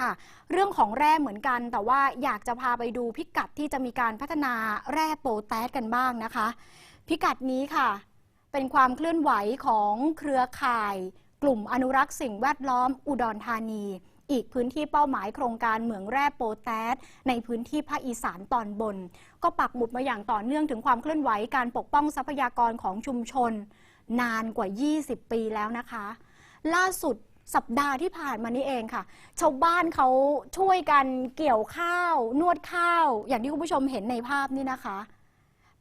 ค่ะ เรื่องของแร่เหมือนกัน แต่ว่าอยากจะพาไปดูพิกัดที่จะมีการพัฒนาแร่โปแทสกันบ้างนะคะ พิกัดนี้ค่ะ เป็นความเคลื่อนไหวของเครือข่าย กลุ่มอนุรักษ์สิ่งแวดล้อมอุดรธานี อีกพื้นที่เป้าหมายโครงการเหมืองแร่โปแทสในพื้นที่ภาคอีสานตอนบน ก็ปักหมุดมาอย่างต่อเนื่องถึงความเคลื่อนไหวการปกป้องทรัพยากรของชุมชน นานกว่า 20 ปีแล้วนะคะ ล่าสุด สัปดาห์ที่ผ่านมานี้เองค่ะ ชาวบ้านเขาช่วยกันเกี่ยวข้าว นวดข้าว อย่างที่คุณผู้ชมเห็นในภาพนี่นะคะ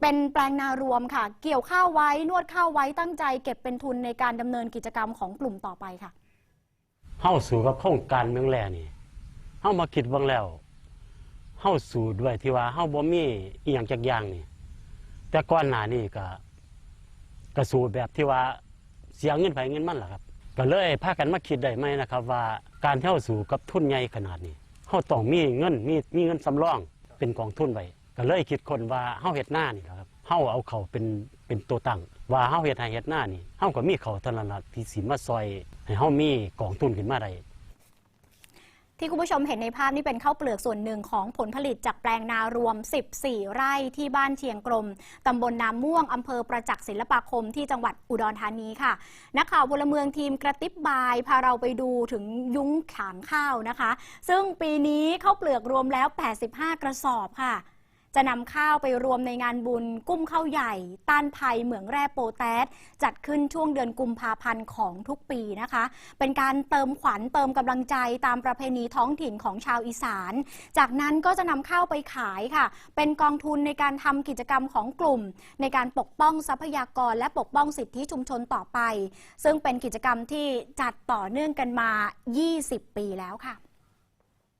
เป็นแปลงนารวมค่ะ เกี่ยวข้าวไว้นวดข้าวไว้ตั้งใจ เก็บเป็นทุนในการดำเนินกิจกรรมของกลุ่มต่อไปค่ะเฮาสู่กับโครงการเมืองแร่นี่เฮามาคิดบิ่งแล้วเฮาสู่ด้วยที่ว่าเฮาบ่มีอีหยังจักอย่างนี่ แต่ก่อนหน้านี้ก็ก็สู่แบบที่ว่าเสียเงินไปเงินมันล่ะครับ ก็เลยพากันมาคิดได้ไหมนะครับ ว่าการเท่าสู่กับทุนใหญ่ขนาดนี้เฮาต้องมีเงินมีมีเงินสำรองเป็นกองทุนไว้ก็เลยคิดคนว่าเฮาเฮ็ดหน้านี่แหละครับเฮาเอาเขาเป็นเป็นตัวตั้งว่าเฮาเฮ็ดให้เฮ็ดหน้านี่เฮาก็มีเขาเท่านั้นล่ะที่สิมาซอยให้เฮามีกองทุนขึ้นมาได้ ที่คุณผู้ชมเห็นในภาพนี่เป็นข้าวเปลือกส่วนหนึ่งของผลผลิตจากแปลงนารวม 14 ไร่ที่บ้านเชียงกรมตำบลนาม่วง อำเภอประจักษ์ศิลปาคมที่จังหวัดอุดรธานีค่ะ นักข่าวพลเมืองทีมกระติบบาย พาเราไปดูถึงยุ้งขางข้าวนะคะ ซึ่งปีนี้ข้าวเปลือกรวมแล้ว 85 กระสอบค่ะ จะนำข้าวไปรวมในงานบุญ กุ้มข้าวใหญ่ ต้านภัยเหมืองแร่โปแทสจัดขึ้นช่วงเดือนกุมภาพันธ์ของทุกปีนะคะ เป็นการเติมขวัญเติมกำลังใจตามประเพณีท้องถิ่นของชาวอีสาน จากนั้นก็จะนำข้าวไปขายค่ะ เป็นกองทุนในการทำกิจกรรมของกลุ่ม ในการปกป้องทรัพยากร และปกป้องสิทธิชุมชนต่อไป ซึ่งเป็นกิจกรรมที่จัดต่อเนื่องกันมา 20 ปีแล้วค่ะ